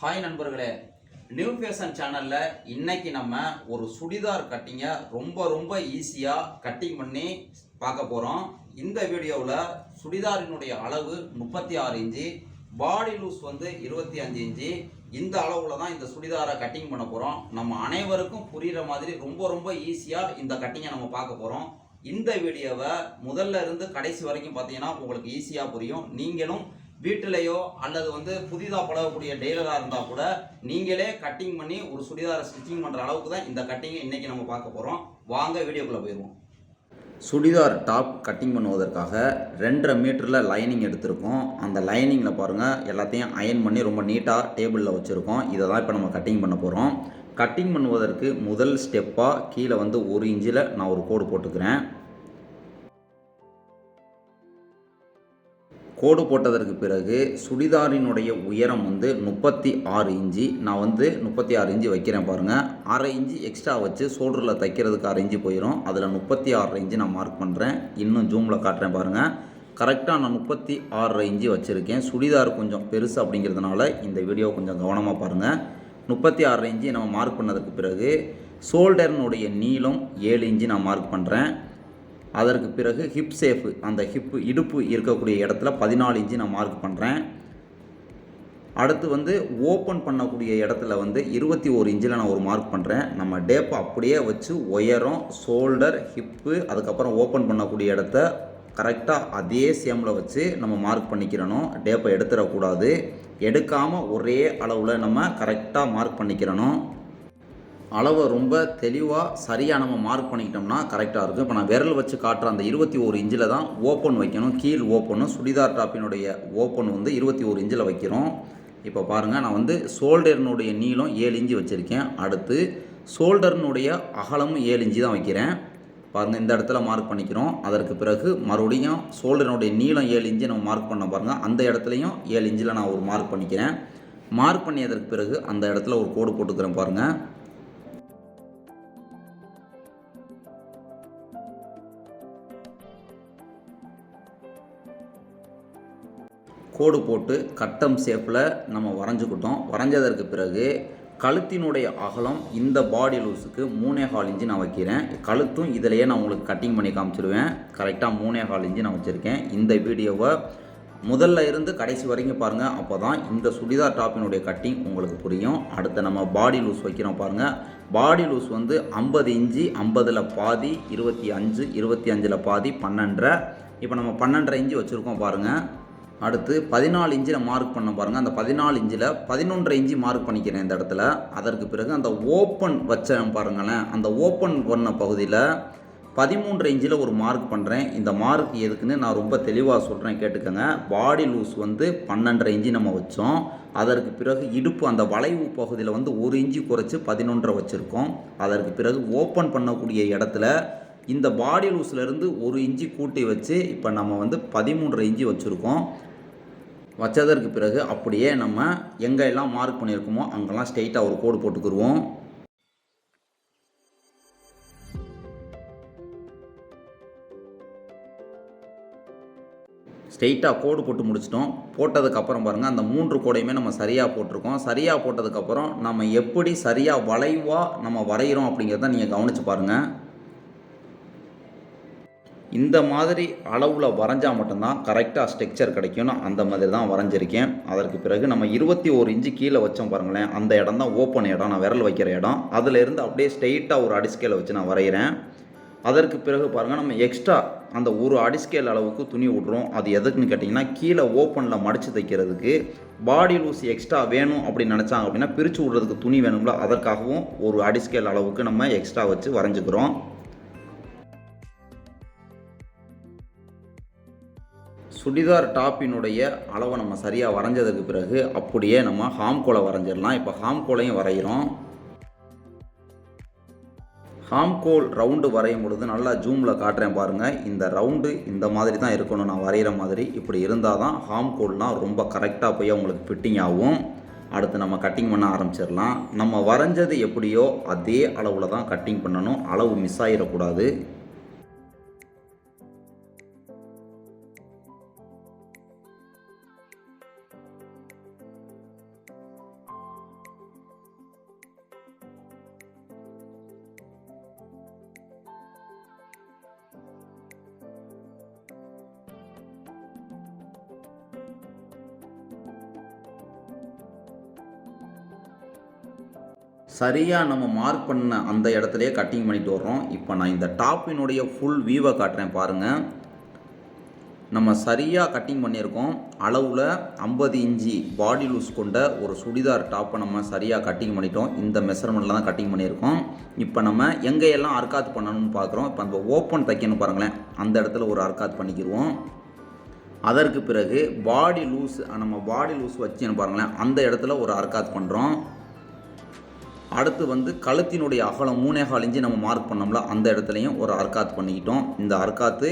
Hi நண்பர்களே. New fashion சேனலில் இன்னைக்கு நம்ம ஒரு சுடிதார் கட்டிங்கை ரொம்ப ரொம்ப ஈஸியாக கட்டிங் பண்ணி பார்க்க போகிறோம் இந்த வீடியோவில் சுடிதாரினுடைய அளவு முப்பத்தி ஆறு இன்ச்சு பாடி லூஸ் வந்து இருபத்தி அஞ்சு இன்ச்சு. இந்த அளவில் தான் இந்த சுடிதாரை கட்டிங் பண்ண போகிறோம் நம்ம அனைவருக்கும் புரிகிற மாதிரி ரொம்ப ரொம்ப ஈஸியாக இந்த கட்டிங்கை நம்ம பார்க்க போகிறோம் இந்த வீடியோவை முதல்ல இருந்து கடைசி வரைக்கும் பார்த்தீங்கன்னா உங்களுக்கு ஈஸியாக புரியும். நீங்களும் வீட்டிலேயோ அல்லது வந்து புதிதாக பழகக்கூடிய டெய்லராக இருந்தால் கூட நீங்களே கட்டிங் பண்ணி ஒரு சுடிதாரை ஸ்டிச்சிங் பண்ணுற அளவுக்கு தான் இந்த கட்டிங்கை இன்றைக்கி நம்ம பார்க்க போகிறோம் வாங்க வீடியோக்குள்ளே போயிடுவோம். சுடிதார் டாப் கட்டிங் பண்ணுவதற்காக ரெண்டரை மீட்டரில் லைனிங் எடுத்திருக்கோம். அந்த லைனிங்கில் பாருங்கள் எல்லாத்தையும் அயன் பண்ணி ரொம்ப நீட்டாக டேபிளில் வச்சுருக்கோம். இதை தான் இப்போ நம்ம கட்டிங் பண்ண போகிறோம் கட்டிங் பண்ணுவதற்கு முதல் ஸ்டெப்பாக கீழே வந்து ஒரு இன்ச்சில் நான் ஒரு கோடு போட்டுக்கிறேன். கோடு போட்டதற்கு பிறகு சுடிதாரினுடைய உயரம் வந்து முப்பத்தி ஆறு இஞ்சி நான் வந்து முப்பத்தி ஆறு இஞ்சி வைக்கிறேன் பாருங்கள் அரை இஞ்சி எக்ஸ்ட்ரா வச்சு ஷோல்டரில் தைக்கிறதுக்கு அரை இஞ்சி போயிடும் அதில் முப்பத்தி ஆறு இஞ்சி நான் மார்க் பண்ணுறேன் இன்னும் ஜூமில் காட்டுறேன் பாருங்கள் கரெக்டாக நான் முப்பத்தி ஆறு இஞ்சி வச்சுருக்கேன். சுடிதார் கொஞ்சம் பெருசு அப்படிங்கிறதுனால இந்த வீடியோ கொஞ்சம் கவனமாக பாருங்கள் முப்பத்தி ஆறு இஞ்சி நம்ம மார்க் பண்ணதுக்கு பிறகு ஷோல்டர்னுடைய நீளம் ஏழு இஞ்சி நான் மார்க் பண்ணுறேன் அதற்கு பிறகு ஹிப் சேஃபு அந்த ஹிப்பு இடுப்பு இருக்கக்கூடிய இடத்துல பதினாலு இன்ச்சு நான் மார்க் பண்ணுறேன் அடுத்து வந்து ஓப்பன் பண்ணக்கூடிய இடத்துல வந்து இருபத்தி ஒரு இன்ச்சில் நான் ஒரு மார்க் பண்ணுறேன் நம்ம டேப்பை அப்படியே வச்சு உயரம் ஷோல்டர் ஹிப்பு அதுக்கப்புறம் ஓப்பன் பண்ணக்கூடிய இடத்த கரெக்டாக அதே சேமில் வச்சு நம்ம மார்க் பண்ணிக்கிறணும். டேப்பை எடுத்துடக்கூடாது. எடுக்காமல் ஒரே அளவில் நம்ம கரெக்டாக மார்க் பண்ணிக்கிறணும். அளவை ரொம்ப தெளிவாக சரியாக நம்ம மார்க் பண்ணிக்கிட்டோம்னா கரெக்டாக இருக்கும். இப்போ நான் விரல் வச்சு காட்டுற அந்த இருபத்தி ஒரு இன்ச்சில் தான் ஓப்பன் வைக்கணும். கீழ் ஓப்பனும் சுடிதார் டாப்பினுடைய ஓப்பன் வந்து இருபத்தி ஒரு இன்ச்சில் வைக்கிறோம். இப்போ பாருங்கள் நான் வந்து ஷோல்டர்னுடைய நீளம் ஏழு இன்ச்சு வச்சுருக்கேன். அடுத்து ஷோல்டர்னுடைய அகலமும் ஏழு இன்ச்சு தான் வைக்கிறேன். பாருங்கள் இந்த இடத்துல மார்க் பண்ணிக்கிறோம். அதற்கு பிறகு மறுபடியும் ஷோல்டரினுடைய நீளம் ஏழு இன்ச்சு நம்ம மார்க் பண்ண பாருங்கள் அந்த இடத்துலையும் ஏழு இன்ச்சில் நான் ஒரு மார்க் பண்ணிக்கிறேன். மார்க் பண்ணியதற்கு பிறகு அந்த இடத்துல ஒரு கோடு போட்டுக்கிறேன் பாருங்கள் கோடு போட்டு கட்டம் ஷேப்பில் நம்ம வரைஞ்சிக்கிட்டோம். வரைஞ்சதற்கு பிறகு கழுத்தினுடைய அகலம் இந்த பாடி லூஸுக்கு மூணே கால் இன்ச்சு நான் வைக்கிறேன். கழுத்தும் இதிலையே நான் உங்களுக்கு கட்டிங் பண்ணி காமிச்சிருவேன். கரெக்டாக மூணே கால் இன்ச்சு நான் வச்சுருக்கேன். இந்த வீடியோவை முதல்ல இருந்து கடைசி வரைக்கும் பாருங்கள் அப்போ தான் இந்த சுடிதார் டாப்பினுடைய கட்டிங் உங்களுக்கு புரியும். அடுத்து நம்ம பாடி லூஸ் வைக்கிறோம் பாருங்கள் பாடி லூஸ் வந்து ஐம்பது இன்ச்சு ஐம்பதில் பாதி இருபத்தி அஞ்சு இருபத்தி அஞ்சில் பாதி பன்னெண்டரை. இப்போ நம்ம பன்னெண்டரை இன்ச்சு வச்சுருக்கோம் பாருங்கள் அடுத்து பதினாலு இன்ச்சில் மார்க் பண்ண பாருங்கள் அந்த பதினாலு இன்ச்சில் பதினொன்றரை இன்ச்சு மார்க் பண்ணிக்கிறேன் இந்த இடத்துல. அதற்கு பிறகு அந்த ஓப்பன் வச்சேன் பாருங்களேன். அந்த ஓப்பன் பண்ண பகுதியில் பதிமூன்று இன்ச்சில் ஒரு மார்க் பண்ணுறேன் இந்த மார்க் எதுக்குன்னு நான் ரொம்ப தெளிவாக சொல்கிறேன் கேட்டுக்கோங்க. பாடி லூஸ் வந்து பன்னெண்டரை இன்ச்சு நம்ம வச்சோம். அதற்கு பிறகு இடுப்பு அந்த வளைவு பகுதியில் வந்து ஒரு இன்ச்சு குறைச்சி பதினொன்றரை வச்சுருக்கோம். அதற்கு பிறகு ஓப்பன் பண்ணக்கூடிய இடத்துல இந்த பாடி லூஸ்லேருந்து ஒரு இன்ச்சு கூட்டி வச்சு இப்போ நம்ம வந்து பதிமூன்றரை இன்ச்சு வச்சுருக்கோம். வச்சதற்கு பிறகு அப்படியே நம்ம எங்கெல்லாம் மார்க் பண்ணியிருக்கோமோ அங்கெல்லாம் ஸ்ட்ரெயிட்டாக ஒரு கோடு போட்டுக்குருவோம். ஸ்ட்ரெயிட்டாக கோடு போட்டு முடிச்சிட்டோம். போட்டதுக்கப்புறம் பாருங்கள் அந்த மூன்று கோடையுமே நம்ம சரியாக போட்டிருக்கோம். சரியாக போட்டதுக்கப்புறம் நம்ம எப்படி சரியாக வளைவாக நம்ம வரைகிறோம் அப்படிங்கிறத நீங்கள் கவனித்து பாருங்கள் இந்த மாதிரி அளவில் வரைஞ்சால் மட்டும்தான் கரெக்டாக ஸ்ட்ரக்சர் கிடைக்கும்னு அந்த மாதிரி தான் வரைஞ்சிருக்கேன். அதற்கு பிறகு நம்ம இருபத்தி ஒரு இன்ச்சு கீழே வச்சோம் பாருங்களேன். அந்த இடம் தான் ஓப்பன் இடம் நான் விரல் வைக்கிற இடம். அதிலிருந்து அப்படியே ஸ்ட்ரெயிட்டாக ஒரு அடிஸ்கேலை வச்சு நான் வரைகிறேன். அதற்கு பிறகு பாருங்கள் நம்ம எக்ஸ்ட்ரா அந்த ஒரு அடிஸ்கேல் அளவுக்கு துணி விட்றோம். அது எதுக்குன்னு கேட்டிங்கன்னா கீழே ஓப்பனில் மடித்து தைக்கிறதுக்கு பாடி லூஸ் எக்ஸ்ட்ரா வேணும் அப்படின்னு நினச்சாங்க அப்படின்னா பிரித்து விட்றதுக்கு துணி வேணும்ல அதற்காகவும் ஒரு அடிஸ்கேல் அளவுக்கு நம்ம எக்ஸ்ட்ரா வச்சு வரைஞ்சிக்கிறோம். சுடிதார் டாப்பினுடைய அளவை நம்ம சரியாக வரைஞ்சதுக்கு பிறகு அப்படியே நம்ம ஹாம்கோலை வரைஞ்சிடலாம். இப்போ ஹாம்கோலையும் வரைகிறோம். ஹாம்கோல் ரவுண்டு வரையும் பொழுது நல்லா ஜூமில் காட்டுறேன் பாருங்கள் இந்த ரவுண்டு இந்த மாதிரி தான் இருக்கணும். நான் வரைகிற மாதிரி இப்படி இருந்தால் தான் ஹாம்கோல்லாம் ரொம்ப கரெக்டாக போய் உங்களுக்கு ஃபிட்டிங் ஆகும். அடுத்து நம்ம கட்டிங் பண்ண ஆரம்பிச்சிடலாம். நம்ம வரைஞ்சது எப்படியோ அதே அளவில் தான் கட்டிங் பண்ணணும். அளவு மிஸ் ஆகிடக்கூடாது சரியாக நம்ம மார்க் பண்ண அந்த இடத்துலையே கட்டிங் பண்ணிட்டு வர்றோம். இப்போ நான் இந்த டாப்பினுடைய ஃபுல் வியூவை காட்டுறேன் பாருங்கள் நம்ம சரியாக கட்டிங் பண்ணியிருக்கோம். அளவில் ஐம்பது இன்ச்சி பாடி லூஸ் கொண்ட ஒரு சுடிதார் டாப்பை நம்ம சரியாக கட்டிங் பண்ணிட்டோம். இந்த மெஷர்மெண்ட்டில் தான் கட்டிங் பண்ணியிருக்கோம். இப்போ நம்ம எங்கேயெல்லாம் அர்க்காத் பண்ணணும்னு பார்க்குறோம் இப்போ அந்த ஓப்பன் தைக்கணும் பாருங்களேன். அந்த இடத்துல ஒரு அர்க்காத் பண்ணிக்கிடுவோம் அதற்கு பிறகு பாடி லூஸ் நம்ம பாடி லூஸ் வச்சுன்னு பாருங்களேன். அந்த இடத்துல ஒரு அர்க்காத் பண்ணுறோம் அடுத்து வந்து கழுத்தினுடைய அகலம் மூணேகால் இஞ்சி நம்ம மார்க் பண்ணோம்ல அந்த இடத்துலையும் ஒரு அர்க்காத் பண்ணிக்கிட்டோம். இந்த அர்க்காத்து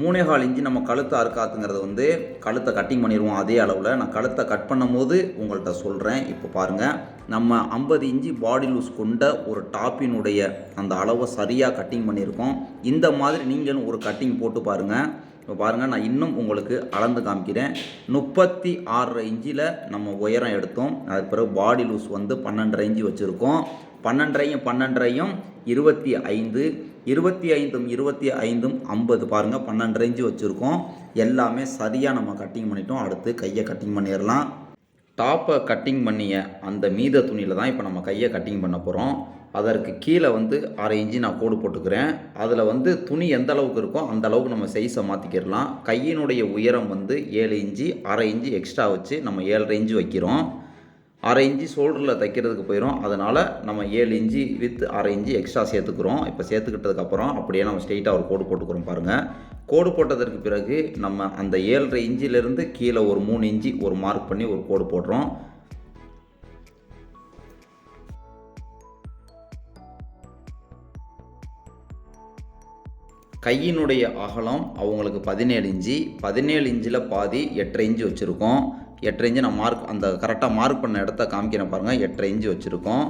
மூணேகால் இஞ்சி நம்ம கழுத்து அர்க்காத்துங்கிறது வந்து கழுத்தை கட்டிங் பண்ணிடுவோம் அதே அளவில். நான் கழுத்தை கட் பண்ணும்போது உங்கள்கிட்ட சொல்கிறேன் இப்போ பாருங்கள் நம்ம ஐம்பது இஞ்சி பாடி லூஸ் கொண்ட ஒரு டாப்பினுடைய அந்த அளவை சரியாக கட்டிங் பண்ணியிருக்கோம். இந்த மாதிரி நீங்களும் ஒரு கட்டிங் போட்டு பாருங்கள் இப்போ பாருங்கள் நான் இன்னும் உங்களுக்கு அளந்து காமிக்கிறேன். முப்பத்தி ஆறரை இன்ச்சில் நம்ம உயரம் எடுத்தோம். அதுக்கு பிறகு பாடி லூஸ் வந்து பன்னெண்டரை இன்ச்சு வச்சுருக்கோம். பன்னெண்டரையும் பன்னெண்டரையும் இருபத்தி ஐந்து இருபத்தி ஐந்தும் இருபத்தி ஐந்தும் ஐம்பது பாருங்கள் பன்னெண்டரை இன்ச்சு வச்சுருக்கோம். எல்லாமே சரியாக நம்ம கட்டிங் பண்ணிட்டோம். அடுத்து கையை கட்டிங் பண்ணிடலாம். டாப்பை கட்டிங் பண்ணிய அந்த மீத துணியில் தான் இப்போ நம்ம கையை கட்டிங் பண்ண போகிறோம் அதற்கு கீழே வந்து அரை இன்ச்சு நான் கோடு போட்டுக்கிறேன். அதில் வந்து துணி எந்த அளவுக்கு இருக்கோ அந்த அளவுக்கு நம்ம சைஸை மாற்றிக்கிடலாம் கையினுடைய உயரம் வந்து ஏழு இன்ச்சு அரை இன்ச்சு எக்ஸ்ட்ரா வச்சு நம்ம ஏழரை இன்ச்சு வைக்கிறோம். அரை இன்ச்சு ஷோல்டரில் தைக்கிறதுக்கு போயிடும் அதனால் நம்ம ஏழு இன்ச்சு வித் அரை இன்ச்சு எக்ஸ்ட்ரா சேர்த்துக்கிறோம். இப்போ சேர்த்துக்கிட்டதுக்கப்புறம் அப்படியே நம்ம ஸ்ட்ரெயிட்டாக ஒரு கோடு போட்டுக்கிறோம் பாருங்கள் கோடு போட்டதற்கு பிறகு நம்ம அந்த ஏழரை இன்ச்சிலேருந்து கீழே ஒரு மூணு இன்ச்சு ஒரு மார்க் பண்ணி ஒரு கோடு போடுறோம். கையினுடைய அகலம் அவங்களுக்கு பதினேழு இன்ச்சு. பதினேழு இன்ச்சில் பாதி எட்டரை இன்ச்சு வச்சுருக்கோம். எட்டரை இன்ச்சு நான் மார்க் அந்த கரெக்டாக மார்க் பண்ண இடத்த காமிக்கிறேன் பாருங்கள் எட்டரை இன்ச்சு வச்சுருக்கோம்.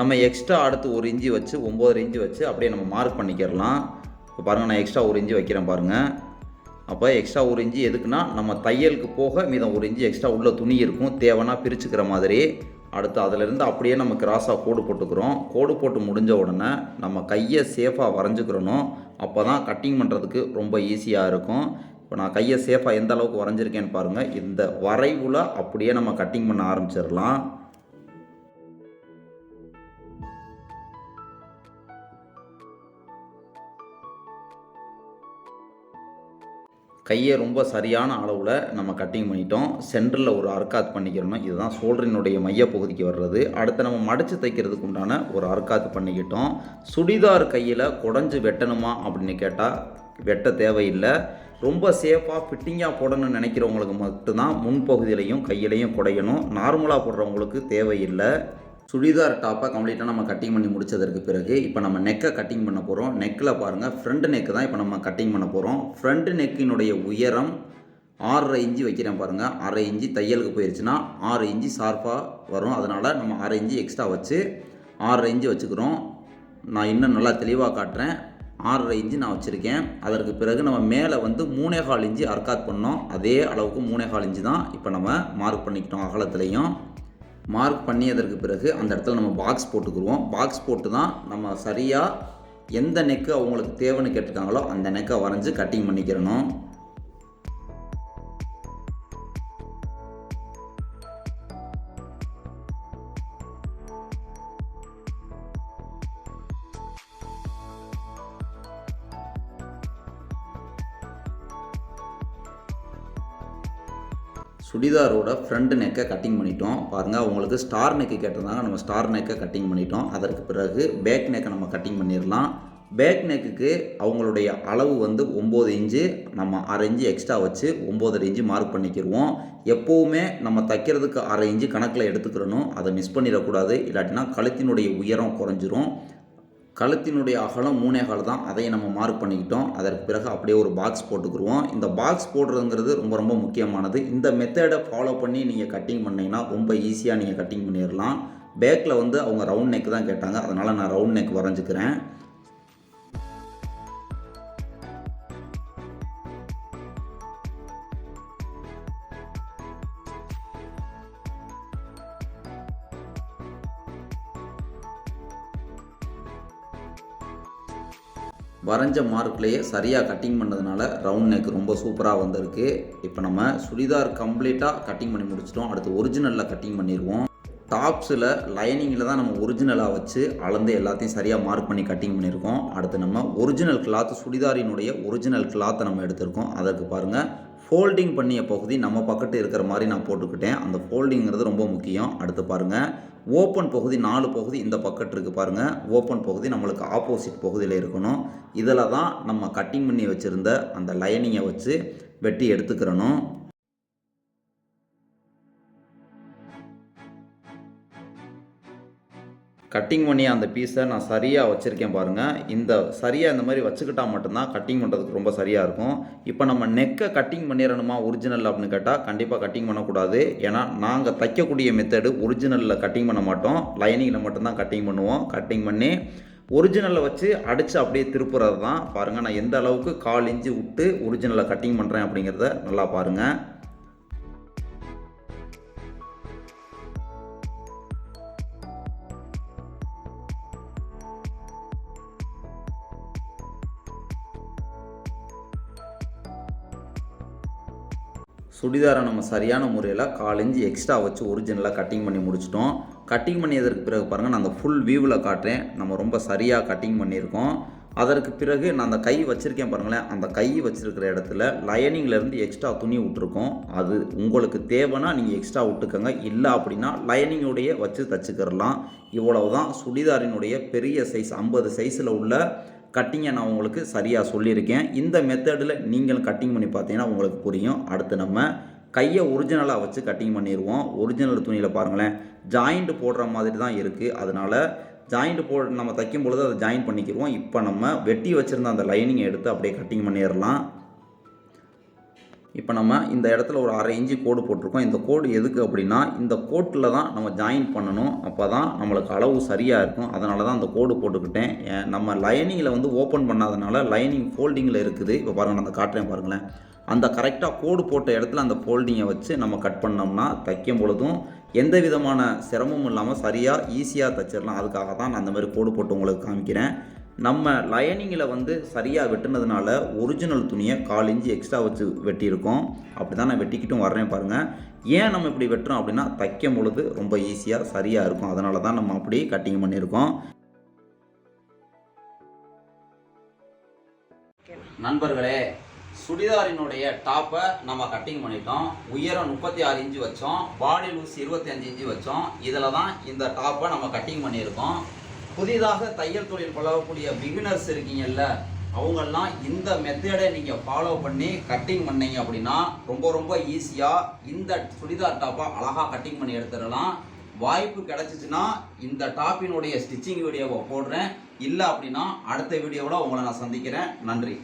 நம்ம எக்ஸ்ட்ரா அடுத்து ஒரு இன்ச்சு வச்சு ஒம்பது இன்ச்சு வச்சு அப்படியே நம்ம மார்க் பண்ணிக்கிறலாம். இப்போ பாருங்கள் நான் எக்ஸ்ட்ரா ஒரு இன்ச்சு வைக்கிறேன் பாருங்கள் அப்போ எக்ஸ்ட்ரா ஒரு இன்ச்சு எதுக்குன்னா நம்ம தையலுக்கு போக மீதம் ஒரு இன்ச்சு எக்ஸ்ட்ரா உள்ள துணி இருக்கும். தேவைன்னா பிரிச்சுக்கிற மாதிரி. அடுத்து அதிலிருந்து அப்படியே நம்ம கிராஸாக கோடு போட்டுக்கிறோம். கோடு போட்டு முடிஞ்ச உடனே நம்ம கையை சேஃபாக வரைஞ்சிக்கிறணும். அப்போ தான் கட்டிங் பண்ணுறதுக்கு ரொம்ப ஈஸியாக இருக்கும். இப்போ நான் கையை சேஃபாக எந்த அளவுக்கு வரைஞ்சிருக்கேன்னு பாருங்கள் இந்த வரைவில் அப்படியே நம்ம கட்டிங் பண்ண ஆரம்பிச்சிடலாம். கையை ரொம்ப சரியான அளவில் நம்ம கட்டிங் பண்ணிட்டோம். சென்டரில் ஒரு அர்க்காத் பண்ணிக்கிறணும் இதுதான் சோல்டரினுடைய மையப்பகுதிக்கு வர்றது. அடுத்து நம்ம மடித்து தைக்கிறதுக்கு உண்டான ஒரு அர்க்காத் பண்ணிக்கிட்டோம். சுடிதார் கையில் குடஞ்சி வெட்டணுமா அப்படின்னு கேட்டால் வெட்ட தேவையில்லை. ரொம்ப சேஃபாக ஃபிட்டிங்காக போடணும்னு நினைக்கிறவங்களுக்கு மட்டும்தான் முன்பகுதியிலையும் கையிலையும் குடையணும். நார்மலாக போடுறவங்களுக்கு தேவையில்லை. சுடிதார் டாப்பை கம்ப்ளீட்டாக நம்ம கட்டிங் பண்ணி முடிச்சதற்கு பிறகு இப்போ நம்ம நெக்கை கட்டிங் பண்ண போகிறோம் நெக்கில் பாருங்கள் ஃப்ரண்ட் நெக்கு தான் இப்போ நம்ம கட்டிங் பண்ண போகிறோம் ஃப்ரண்ட் நெக்கினுடைய உயரம் ஆறரை இன்ச்சு வைக்கிறேன் பாருங்கள் அரை இன்ச்சு தையலுக்கு போயிடுச்சுன்னா ஆறு இன்ச்சு ஷார்ப்பாக வரும். அதனால் நம்ம அரை இன்ச்சு எக்ஸ்ட்ரா வச்சு ஆறரை இன்ச்சு வச்சுக்கிறோம். நான் இன்னும் நல்லா தெளிவாக காட்டுறேன். ஆறரை இன்ச்சு நான் வச்சுருக்கேன். அதற்கு பிறகு நம்ம மேலே வந்து மூணே கால் இன்ச்சு அர்க்காத் பண்ணோம். அதே அளவுக்கு மூணே கால் இன்ச்சு தான் இப்போ நம்ம மார்க் பண்ணிக்கிட்டோம் அகலத்துலேயும். மார்க் பண்ணியதற்கு பிறகு அந்த இடத்துல நம்ம பாக்ஸ் போட்டுக்குருவோம். பாக்ஸ் போட்டு தான் நம்ம சரியாக எந்த நெக்கு அவங்களுக்கு தேவைன்னு கேட்டிருக்காங்களோ அந்த நெக்கை வரைஞ்சி கட்டிங் பண்ணிக்கிறணும். சுடிதாரோட ஃப்ரண்ட் நெக்கை கட்டிங் பண்ணிட்டோம். பாருங்கள் அவங்களுக்கு ஸ்டார் நெக்கு கேட்டிருந்தாங்க. நம்ம ஸ்டார் நெக்கை கட்டிங் பண்ணிட்டோம். அதற்கு பிறகு பேக் நெக்கை நம்ம கட்டிங் பண்ணிடலாம். பேக் நெக்குக்கு அவங்களுடைய அளவு வந்து ஒம்பது இன்ச்சு நம்ம அரை இன்ச்சு எக்ஸ்ட்ரா வச்சு ஒம்போதரை இன்ச்சு மார்க் பண்ணிக்கிடுவோம் எப்போவுமே நம்ம தைக்கிறதுக்கு அரை இன்ச்சு கணக்கில் எடுத்துக்கிறணும் அதை மிஸ் பண்ணிடக்கூடாது. இல்லாட்டினா கழுத்தினுடைய உயரம் குறைஞ்சிரும். கழுத்தினுடைய அகலம் மூணே கால் தான். அதையும் நம்ம மார்க் பண்ணிக்கிட்டோம். அதற்கு பிறகு அப்படியே ஒரு பாக்ஸ் போட்டுக்குருவோம். இந்த பாக்ஸ் போடுறதுங்கிறது ரொம்ப ரொம்ப முக்கியமானது. இந்த மெத்தடை ஃபாலோ பண்ணி நீங்கள் கட்டிங் பண்ணிங்கன்னா ரொம்ப ஈஸியாக நீங்கள் கட்டிங் பண்ணிடலாம் பேக்கில் வந்து அவங்க ரவுண்ட் நெக் தான் கேட்டாங்க. அதனால் நான் ரவுண்ட் நெக் வரைஞ்சிக்கிறேன். வரைஞ்ச மார்க்லேயே சரியாக கட்டிங் பண்ணதுனால ரவுண்ட் நெக் ரொம்ப சூப்பராக வந்திருக்கு. இப்போ நம்ம சுடிதார் கம்ப்ளீட்டாக கட்டிங் பண்ணி முடிச்சிட்டோம். அடுத்து ஒரிஜினலில் கட்டிங் பண்ணிடுவோம். டாப்ஸில் லைனிங்கில் தான் நம்ம ஒரிஜினலாக வச்சு அளந்து எல்லாத்தையும் சரியாக மார்க் பண்ணி கட்டிங் பண்ணியிருக்கோம். அடுத்து நம்ம ஒரிஜினல் கிளாத் சுடிதாரினுடைய ஒரிஜினல் கிளாத்தை நம்ம எடுத்திருக்கோம். அதற்கு பாருங்கள் ஃபோல்டிங் பண்ணிய பகுதி நம்ம பக்கத்து இருக்கிற மாதிரி நான் போட்டுக்கிட்டேன். அந்த ஃபோல்டிங்கிறது ரொம்ப முக்கியம். அடுத்து பாருங்கள் ஓப்பன் பகுதி நாலு பகுதி இந்த பக்கெட் இருக்குது பாருங்கள் ஓப்பன் பகுதி நம்மளுக்கு ஆப்போசிட் பகுதியில் இருக்கணும். இதில் தான் நம்ம கட்டிங் பண்ணி வச்சுருந்த அந்த லைனிங்கை வச்சு வெட்டி எடுத்துக்கிறணும். கட்டிங் பண்ணி அந்த பீஸை நான் சரியாக வச்சுருக்கேன் பாருங்கள் இந்த சரியாக இந்த மாதிரி வச்சுக்கிட்டால் மட்டும்தான் கட்டிங் பண்ணுறதுக்கு ரொம்ப சரியாக இருக்கும். இப்போ நம்ம நெக்கை கட்டிங் பண்ணிடணுமா ஒரிஜினல் அப்படின்னு கேட்டால் கண்டிப்பாக கட்டிங் பண்ணக்கூடாது. ஏன்னா நாங்கள் தைக்கக்கூடிய மெத்தடு ஒரிஜினலில் கட்டிங் பண்ண மாட்டோம். லைனிங்கில் மட்டும்தான் கட்டிங் பண்ணுவோம். கட்டிங் பண்ணி ஒரிஜினலில் வச்சு அடித்து அப்படியே திருப்புறது தான் பாருங்கள் நான் எந்த அளவுக்கு கால் இஞ்சி விட்டு ஒரிஜினலில் கட்டிங் பண்ணுறேன் அப்படிங்கிறத நல்லா பாருங்கள் சுடிதாரை நம்ம சரியான முறையில் கால் இன்ச்சு எக்ஸ்ட்ரா வச்சு ஒரிஜினலாக கட்டிங் பண்ணி முடிச்சிட்டோம். கட்டிங் பண்ணியதற்கு பிறகு பாருங்கள் நான் அந்த ஃபுல் வியூவில் காட்டுறேன். நம்ம ரொம்ப சரியாக கட்டிங் பண்ணியிருக்கோம். அதற்கு பிறகு நான் அந்த கை வச்சுருக்கேன் பாருங்களேன். அந்த கை வச்சுருக்கிற இடத்துல லைனிங்லேருந்து எக்ஸ்ட்ரா துணி விட்ருக்கோம் அது உங்களுக்கு தேவைன்னா நீங்கள் எக்ஸ்ட்ரா விட்டுக்கோங்க. இல்லை அப்படின்னா லயனிங்குடைய வச்சு தச்சுக்கிறலாம் இவ்வளவு தான் சுடிதாரினுடைய பெரிய சைஸ் ஐம்பது சைஸில் உள்ள கட்டிங்கை நான் உங்களுக்கு சரியாக சொல்லியிருக்கேன். இந்த மெத்தடில் நீங்கள் கட்டிங் பண்ணி பார்த்தீங்கன்னா உங்களுக்கு புரியும். அடுத்து நம்ம கையை ஒரிஜினலாக வச்சு கட்டிங் பண்ணிடுவோம். ஒரிஜினல் துணியில் பாருங்களேன். ஜாயிண்ட் போடுற மாதிரி தான் இருக்குது அதனால் ஜாயிண்ட் போ நம்ம தைக்கும் பொழுது அதை ஜாயின் பண்ணிக்கிடுவோம். இப்போ நம்ம வெட்டி வச்சுருந்த அந்த லைனிங்கை எடுத்து அப்படியே கட்டிங் பண்ணிடலாம். இப்போ நம்ம இந்த இடத்துல ஒரு அரை இன்ச்சு கோடு போட்டிருக்கோம். இந்த கோடு எதுக்கு அப்படின்னா இந்த கோட்டில் தான் நம்ம ஜாயின் பண்ணணும். அப்போ தான் நம்மளுக்கு அளவு சரியாக இருக்கும். அதனால தான் அந்த கோடு போட்டுக்கிட்டேன். நம்ம லைனிங்கில் வந்து ஓப்பன் பண்ணாதனால லைனிங் ஃபோல்டிங்கில் இருக்குது. இப்போ பாருங்கள் நான் அந்த காட்டுறேன் பாருங்களேன். அந்த கரெக்டாக கோடு போட்ட இடத்துல அந்த ஃபோல்டிங்கை வச்சு நம்ம கட் பண்ணோம்னா தைக்கும் பொழுதும் எந்த விதமான சிரமமும் இல்லாமல் சரியாக ஈஸியாக தைச்சிடலாம். அதுக்காக தான் நான் அந்த மாதிரி கோடு போட்டு உங்களுக்கு காமிக்கிறேன். நம்ம லைனிங்கில் வந்து சரியாக வெட்டினதுனால ஒரிஜினல் துணியை கால் இன்ச்சு எக்ஸ்ட்ரா வச்சு வெட்டியிருக்கோம். அப்படி தான் நான் வெட்டிக்கிட்டும் வர்றேன் பாருங்கள் ஏன் நம்ம இப்படி வெட்டுறோம் அப்படின்னா தைக்கும் பொழுது ரொம்ப ஈஸியாக சரியாக இருக்கும். அதனால தான் நம்ம அப்படி கட்டிங் பண்ணியிருக்கோம். நண்பர்களே சுடிதாரினுடைய டாப்பை நம்ம கட்டிங் பண்ணிட்டோம். உயரம் முப்பத்தி ஆறு இன்ச்சு வச்சோம். பாடி லூஸ் இருபத்தஞ்சு இன்ச்சு வச்சோம். இதில் தான் இந்த டாப்பை நம்ம கட்டிங் பண்ணியிருக்கோம். புதிதாக தையல் தொழில் பழகக்கூடிய பிகினர்ஸ் இருக்கீங்கல்ல அவங்கெல்லாம் இந்த மெத்தடை நீங்கள் ஃபாலோ பண்ணி கட்டிங் பண்ணீங்க அப்படின்னா ரொம்ப ரொம்ப ஈஸியாக இந்த சுடிதார் டாப்பை அழகாக கட்டிங் பண்ணி எடுத்துடலாம். வாய்ப்பு கிடச்சிச்சின்னா இந்த டாப்பினுடைய ஸ்டிச்சிங் வீடியோவை போடுறேன். இல்லை அப்படின்னா அடுத்த வீடியோவில் உங்களை நான் சந்திக்கிறேன். நன்றி.